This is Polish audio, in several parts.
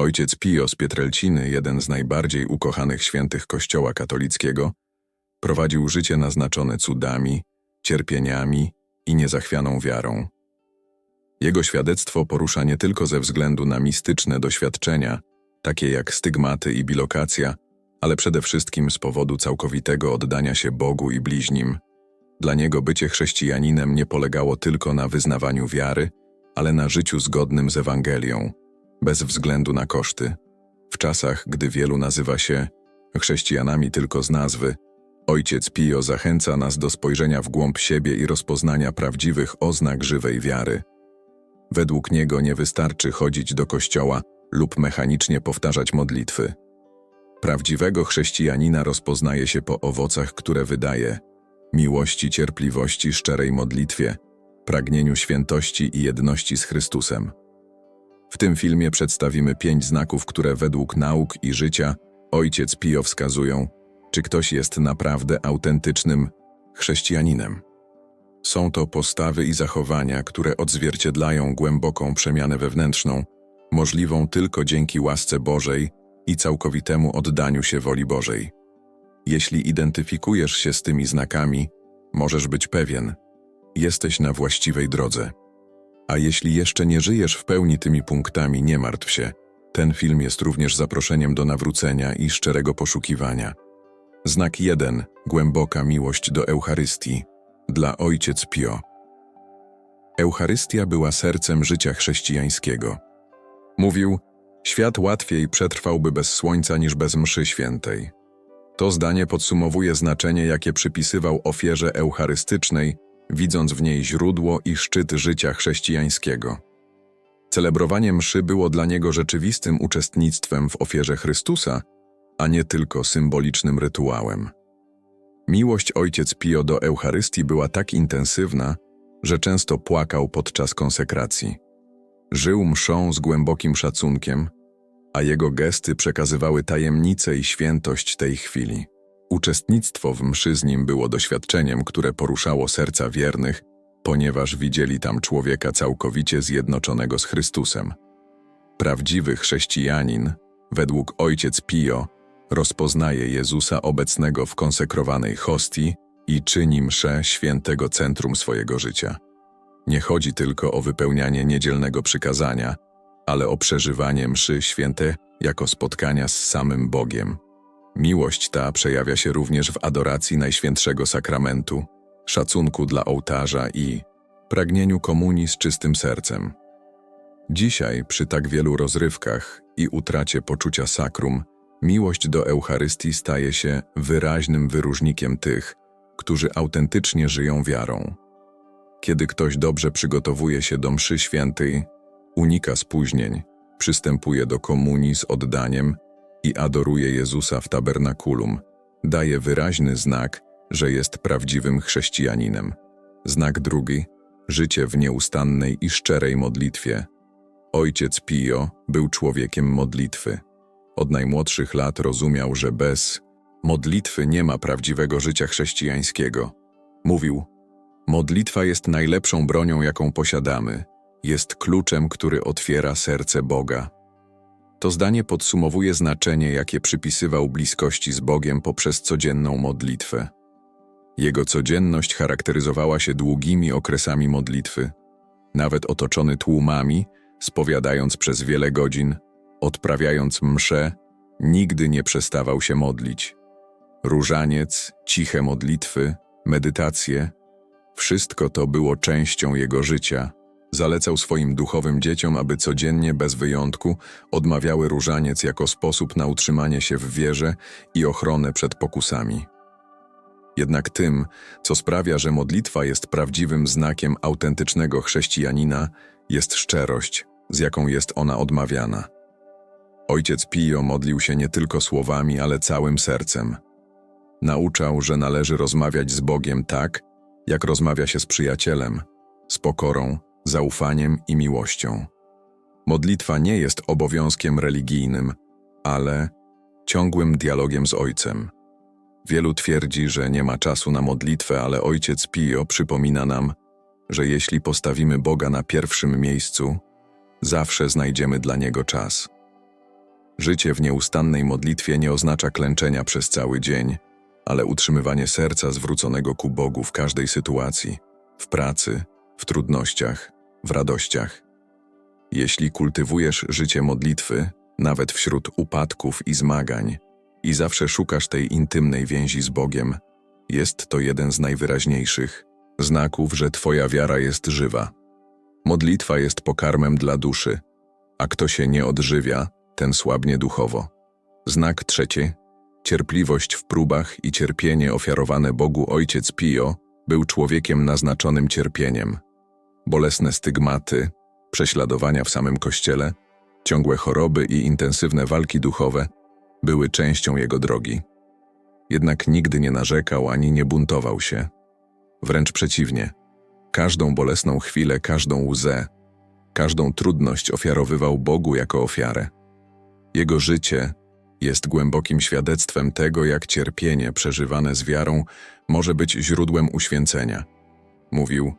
Ojciec Pio z Pietrelciny, jeden z najbardziej ukochanych świętych Kościoła katolickiego, prowadził życie naznaczone cudami, cierpieniami i niezachwianą wiarą. Jego świadectwo porusza nie tylko ze względu na mistyczne doświadczenia, takie jak stygmaty i bilokacja, ale przede wszystkim z powodu całkowitego oddania się Bogu i bliźnim. Dla niego bycie chrześcijaninem nie polegało tylko na wyznawaniu wiary, ale na życiu zgodnym z Ewangelią, bez względu na koszty. W czasach, gdy wielu nazywa się chrześcijanami tylko z nazwy, Ojciec Pio zachęca nas do spojrzenia w głąb siebie i rozpoznania prawdziwych oznak żywej wiary. Według niego nie wystarczy chodzić do kościoła lub mechanicznie powtarzać modlitwy. Prawdziwego chrześcijanina rozpoznaje się po owocach, które wydaje miłości, cierpliwości, szczerej modlitwie, pragnieniu świętości i jedności z Chrystusem. W tym filmie przedstawimy pięć znaków, które według nauk i życia Ojciec Pio wskazują, czy ktoś jest naprawdę autentycznym chrześcijaninem. Są to postawy i zachowania, które odzwierciedlają głęboką przemianę wewnętrzną, możliwą tylko dzięki łasce Bożej i całkowitemu oddaniu się woli Bożej. Jeśli identyfikujesz się z tymi znakami, możesz być pewien, jesteś na właściwej drodze. A jeśli jeszcze nie żyjesz w pełni tymi punktami, nie martw się. Ten film jest również zaproszeniem do nawrócenia i szczerego poszukiwania. Znak 1. Głęboka miłość do Eucharystii. Dla Ojciec Pio. Eucharystia była sercem życia chrześcijańskiego. Mówił, świat łatwiej przetrwałby bez słońca niż bez mszy świętej. To zdanie podsumowuje znaczenie, jakie przypisywał ofierze eucharystycznej, widząc w niej źródło i szczyt życia chrześcijańskiego. Celebrowanie mszy było dla niego rzeczywistym uczestnictwem w ofierze Chrystusa, a nie tylko symbolicznym rytuałem. Miłość ojciec Pio do Eucharystii była tak intensywna, że często płakał podczas konsekracji. Żył mszą z głębokim szacunkiem, a jego gesty przekazywały tajemnicę i świętość tej chwili. Uczestnictwo w mszy z nim było doświadczeniem, które poruszało serca wiernych, ponieważ widzieli tam człowieka całkowicie zjednoczonego z Chrystusem. Prawdziwy chrześcijanin, według ojciec Pio, rozpoznaje Jezusa obecnego w konsekrowanej hostii i czyni mszę świętego centrum swojego życia. Nie chodzi tylko o wypełnianie niedzielnego przykazania, ale o przeżywanie mszy święte jako spotkania z samym Bogiem. Miłość ta przejawia się również w adoracji Najświętszego Sakramentu, szacunku dla ołtarza i pragnieniu komunii z czystym sercem. Dzisiaj, przy tak wielu rozrywkach i utracie poczucia sakrum, miłość do Eucharystii staje się wyraźnym wyróżnikiem tych, którzy autentycznie żyją wiarą. Kiedy ktoś dobrze przygotowuje się do mszy świętej, unika spóźnień, przystępuje do komunii z oddaniem i adoruje Jezusa w tabernakulum, daje wyraźny znak, że jest prawdziwym chrześcijaninem. Znak drugi życie w nieustannej i szczerej modlitwie. Ojciec Pio był człowiekiem modlitwy. Od najmłodszych lat rozumiał, że bez modlitwy nie ma prawdziwego życia chrześcijańskiego. Mówił: Modlitwa jest najlepszą bronią, jaką posiadamy, jest kluczem, który otwiera serce Boga. To zdanie podsumowuje znaczenie, jakie przypisywał bliskości z Bogiem poprzez codzienną modlitwę. Jego codzienność charakteryzowała się długimi okresami modlitwy, nawet otoczony tłumami, spowiadając przez wiele godzin, odprawiając msze, nigdy nie przestawał się modlić. Różaniec, ciche modlitwy, medytacje wszystko to było częścią jego życia. Zalecał swoim duchowym dzieciom, aby codziennie bez wyjątku odmawiały różaniec jako sposób na utrzymanie się w wierze i ochronę przed pokusami. Jednak tym, co sprawia, że modlitwa jest prawdziwym znakiem autentycznego chrześcijanina, jest szczerość, z jaką jest ona odmawiana. Ojciec Pio modlił się nie tylko słowami, ale całym sercem. Nauczał, że należy rozmawiać z Bogiem tak, jak rozmawia się z przyjacielem, z pokorą, zaufaniem i miłością. Modlitwa nie jest obowiązkiem religijnym, ale ciągłym dialogiem z Ojcem. Wielu twierdzi, że nie ma czasu na modlitwę, ale Ojciec Pio przypomina nam, że jeśli postawimy Boga na pierwszym miejscu, zawsze znajdziemy dla Niego czas. Życie w nieustannej modlitwie nie oznacza klęczenia przez cały dzień, ale utrzymywanie serca zwróconego ku Bogu w każdej sytuacji w pracy, w trudnościach, w radościach. Jeśli kultywujesz życie modlitwy, nawet wśród upadków i zmagań, i zawsze szukasz tej intymnej więzi z Bogiem, jest to jeden z najwyraźniejszych znaków, że Twoja wiara jest żywa. Modlitwa jest pokarmem dla duszy, a kto się nie odżywia, ten słabnie duchowo. Znak trzeci. Cierpliwość w próbach i cierpienie ofiarowane Bogu Ojciec Pio był człowiekiem naznaczonym cierpieniem. Bolesne stygmaty, prześladowania w samym kościele, ciągłe choroby i intensywne walki duchowe były częścią jego drogi. Jednak nigdy nie narzekał ani nie buntował się. Wręcz przeciwnie. Każdą bolesną chwilę, każdą łzę, każdą trudność ofiarowywał Bogu jako ofiarę. Jego życie jest głębokim świadectwem tego, jak cierpienie przeżywane z wiarą może być źródłem uświęcenia. Mówił: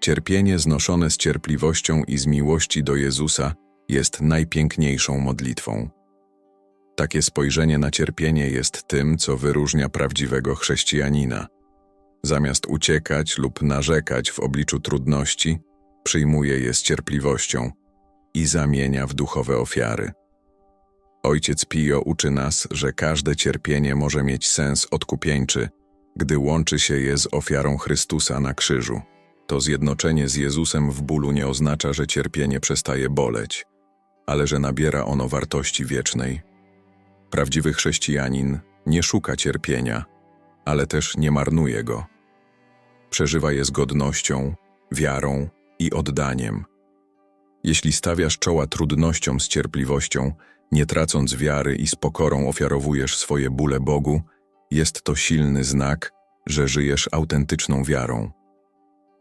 Cierpienie znoszone z cierpliwością i z miłości do Jezusa jest najpiękniejszą modlitwą. Takie spojrzenie na cierpienie jest tym, co wyróżnia prawdziwego chrześcijanina. Zamiast uciekać lub narzekać w obliczu trudności, przyjmuje je z cierpliwością i zamienia w duchowe ofiary. Ojciec Pio uczy nas, że każde cierpienie może mieć sens odkupieńczy, gdy łączy się je z ofiarą Chrystusa na krzyżu. To zjednoczenie z Jezusem w bólu nie oznacza, że cierpienie przestaje boleć, ale że nabiera ono wartości wiecznej. Prawdziwy chrześcijanin nie szuka cierpienia, ale też nie marnuje go. Przeżywa je z godnością, wiarą i oddaniem. Jeśli stawiasz czoła trudnościom z cierpliwością, nie tracąc wiary i z pokorą ofiarowujesz swoje bóle Bogu, jest to silny znak, że żyjesz autentyczną wiarą.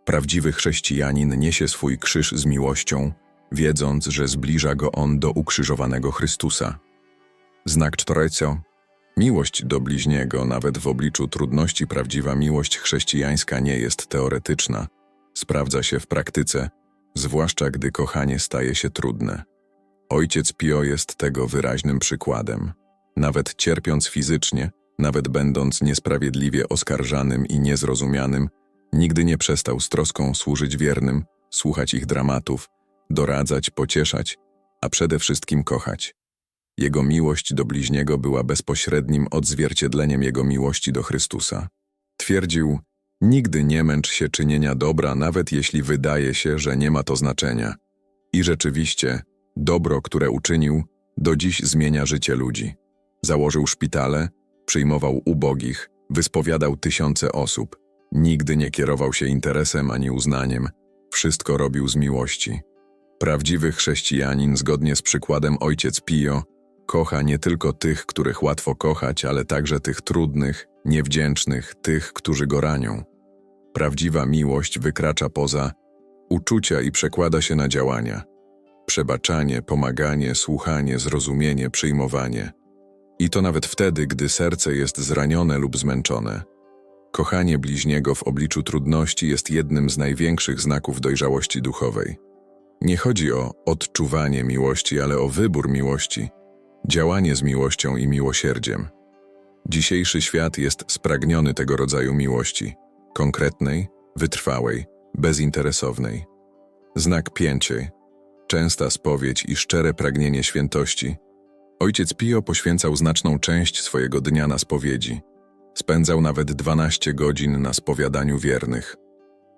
Prawdziwy chrześcijanin niesie swój krzyż z miłością, wiedząc, że zbliża go on do ukrzyżowanego Chrystusa. Znak cztorecio. Miłość do bliźniego, nawet w obliczu trudności, prawdziwa miłość chrześcijańska nie jest teoretyczna. Sprawdza się w praktyce, zwłaszcza gdy kochanie staje się trudne. Ojciec Pio jest tego wyraźnym przykładem. Nawet cierpiąc fizycznie, nawet będąc niesprawiedliwie oskarżanym i niezrozumianym, nigdy nie przestał z troską służyć wiernym, słuchać ich dramatów, doradzać, pocieszać, a przede wszystkim kochać. Jego miłość do bliźniego była bezpośrednim odzwierciedleniem jego miłości do Chrystusa. Twierdził, nigdy nie męcz się czynienia dobra, nawet jeśli wydaje się, że nie ma to znaczenia. I rzeczywiście, dobro, które uczynił, do dziś zmienia życie ludzi. Założył szpitale, przyjmował ubogich, wyspowiadał tysiące osób. Nigdy nie kierował się interesem ani uznaniem. Wszystko robił z miłości. Prawdziwy chrześcijanin, zgodnie z przykładem ojciec Pio, kocha nie tylko tych, których łatwo kochać, ale także tych trudnych, niewdzięcznych, tych, którzy go ranią. Prawdziwa miłość wykracza poza uczucia i przekłada się na działania. Przebaczanie, pomaganie, słuchanie, zrozumienie, przyjmowanie. I to nawet wtedy, gdy serce jest zranione lub zmęczone. Kochanie bliźniego w obliczu trudności jest jednym z największych znaków dojrzałości duchowej. Nie chodzi o odczuwanie miłości, ale o wybór miłości, działanie z miłością i miłosierdziem. Dzisiejszy świat jest spragniony tego rodzaju miłości konkretnej, wytrwałej, bezinteresownej. Znak pięciej, częsta spowiedź i szczere pragnienie świętości. Ojciec Pio poświęcał znaczną część swojego dnia na spowiedzi. Spędzał nawet 12 godzin na spowiadaniu wiernych.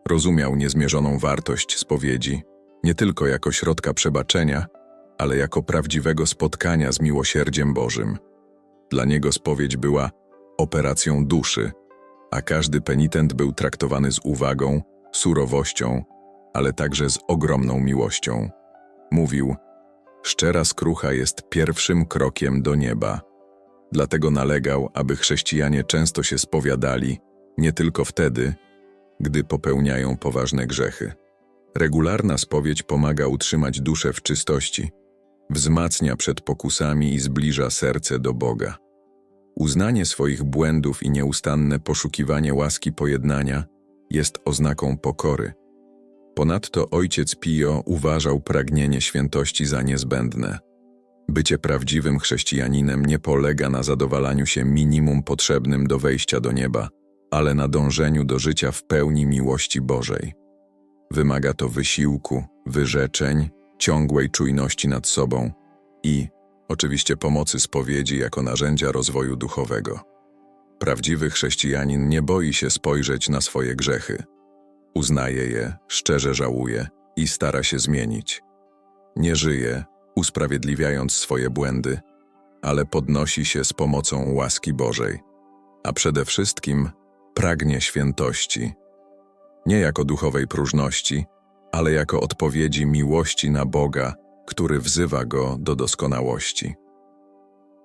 Rozumiał niezmierzoną wartość spowiedzi, nie tylko jako środka przebaczenia, ale jako prawdziwego spotkania z miłosierdziem Bożym. Dla niego spowiedź była operacją duszy, a każdy penitent był traktowany z uwagą, surowością, ale także z ogromną miłością. Mówił, szczera skrucha jest pierwszym krokiem do nieba. Dlatego nalegał, aby chrześcijanie często się spowiadali, nie tylko wtedy, gdy popełniają poważne grzechy. Regularna spowiedź pomaga utrzymać duszę w czystości, wzmacnia przed pokusami i zbliża serce do Boga. Uznanie swoich błędów i nieustanne poszukiwanie łaski pojednania jest oznaką pokory. Ponadto ojciec Pio uważał pragnienie świętości za niezbędne. Bycie prawdziwym chrześcijaninem nie polega na zadowalaniu się minimum potrzebnym do wejścia do nieba, ale na dążeniu do życia w pełni miłości Bożej. Wymaga to wysiłku, wyrzeczeń, ciągłej czujności nad sobą i, oczywiście, pomocy spowiedzi jako narzędzia rozwoju duchowego. Prawdziwy chrześcijanin nie boi się spojrzeć na swoje grzechy. Uznaje je, szczerze żałuje i stara się zmienić. Nie żyje, usprawiedliwiając swoje błędy, ale podnosi się z pomocą łaski Bożej, a przede wszystkim pragnie świętości. Nie jako duchowej próżności, ale jako odpowiedzi miłości na Boga, który wzywa go do doskonałości.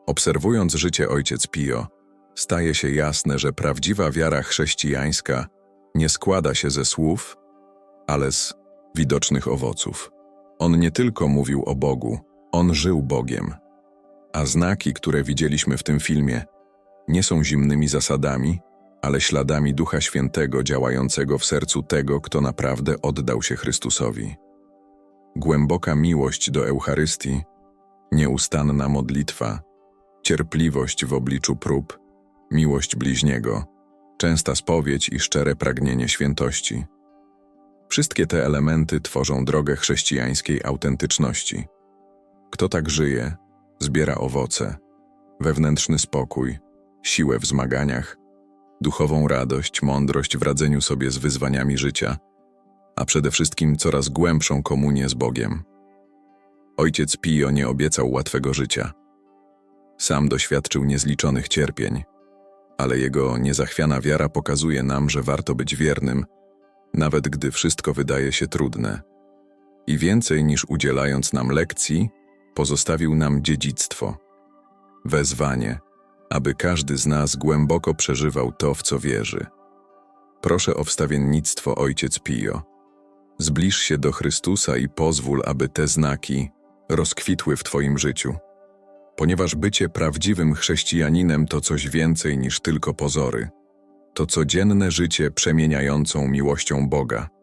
Obserwując życie ojciec Pio, staje się jasne, że prawdziwa wiara chrześcijańska nie składa się ze słów, ale z widocznych owoców. On nie tylko mówił o Bogu, on żył Bogiem. A znaki, które widzieliśmy w tym filmie, nie są zimnymi zasadami, ale śladami Ducha Świętego działającego w sercu tego, kto naprawdę oddał się Chrystusowi. Głęboka miłość do Eucharystii, nieustanna modlitwa, cierpliwość w obliczu prób, miłość bliźniego, częsta spowiedź i szczere pragnienie świętości. Wszystkie te elementy tworzą drogę chrześcijańskiej autentyczności. Kto tak żyje, zbiera owoce, wewnętrzny spokój, siłę w zmaganiach, duchową radość, mądrość w radzeniu sobie z wyzwaniami życia, a przede wszystkim coraz głębszą komunię z Bogiem. Ojciec Pio nie obiecał łatwego życia. Sam doświadczył niezliczonych cierpień, ale jego niezachwiana wiara pokazuje nam, że warto być wiernym, nawet gdy wszystko wydaje się trudne. I więcej niż udzielając nam lekcji, pozostawił nam dziedzictwo, wezwanie, aby każdy z nas głęboko przeżywał to, w co wierzy. Proszę o wstawiennictwo Ojciec Pio. Zbliż się do Chrystusa i pozwól, aby te znaki rozkwitły w Twoim życiu. Ponieważ bycie prawdziwym chrześcijaninem to coś więcej niż tylko pozory. To codzienne życie przemieniającą miłością Boga.